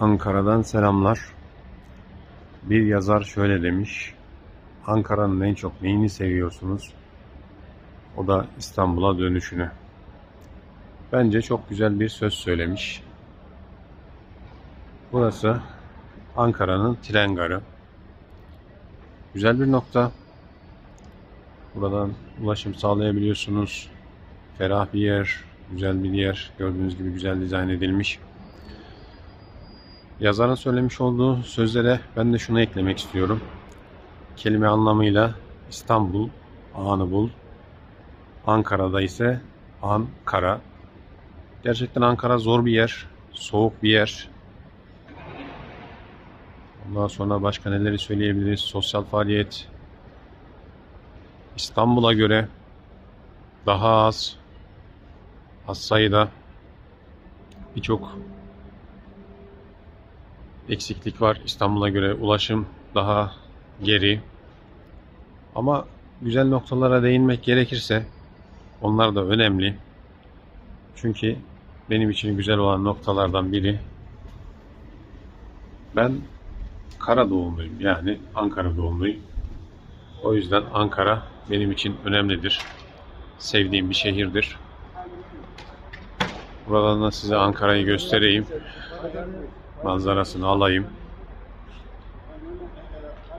Ankara'dan selamlar. Bir yazar şöyle demiş. Ankara'nın en çok neyini seviyorsunuz? O da İstanbul'a dönüşünü. Bence çok güzel bir söz söylemiş. Burası Ankara'nın tren garı. Güzel bir nokta. Buradan ulaşım sağlayabiliyorsunuz. Ferah bir yer, güzel bir yer. Gördüğünüz gibi güzel dizayn edilmiş. Yazarın söylemiş olduğu sözlere ben de şunu eklemek istiyorum. Kelime anlamıyla İstanbul, anı bul. Ankara'da ise Ankara. Gerçekten Ankara zor bir yer, soğuk bir yer. Ondan sonra başka neleri söyleyebiliriz? Sosyal faaliyet İstanbul'a göre daha az, az sayıda birçok eksiklik var. İstanbul'a göre ulaşım daha geri. Ama güzel noktalara değinmek gerekirse onlar da önemli. Çünkü benim için güzel olan noktalardan biri ben Kara doğumluyum. Yani Ankara doğumluyum. O yüzden Ankara benim için önemlidir. Sevdiğim bir şehirdir. Buradan da size Ankara'yı göstereyim. Manzarasını alayım.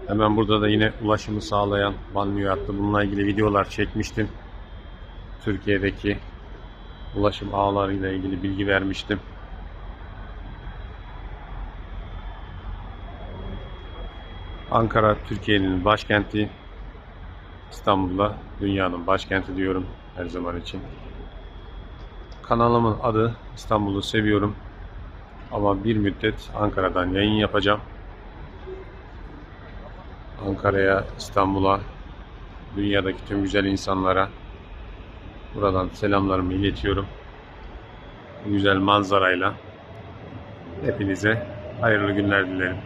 Hemen burada da yine ulaşımı sağlayan banliyö hattı. Bununla ilgili videolar çekmiştim. Türkiye'deki ulaşım ağlarıyla ilgili bilgi vermiştim. Ankara Türkiye'nin başkenti. İstanbul'da dünyanın başkenti diyorum her zaman için. Kanalımın adı İstanbul'u seviyorum. Ama bir müddet Ankara'dan yayın yapacağım. Ankara'ya, İstanbul'a, dünyadaki tüm güzel insanlara buradan selamlarımı iletiyorum. Güzel manzarayla hepinize hayırlı günler dilerim.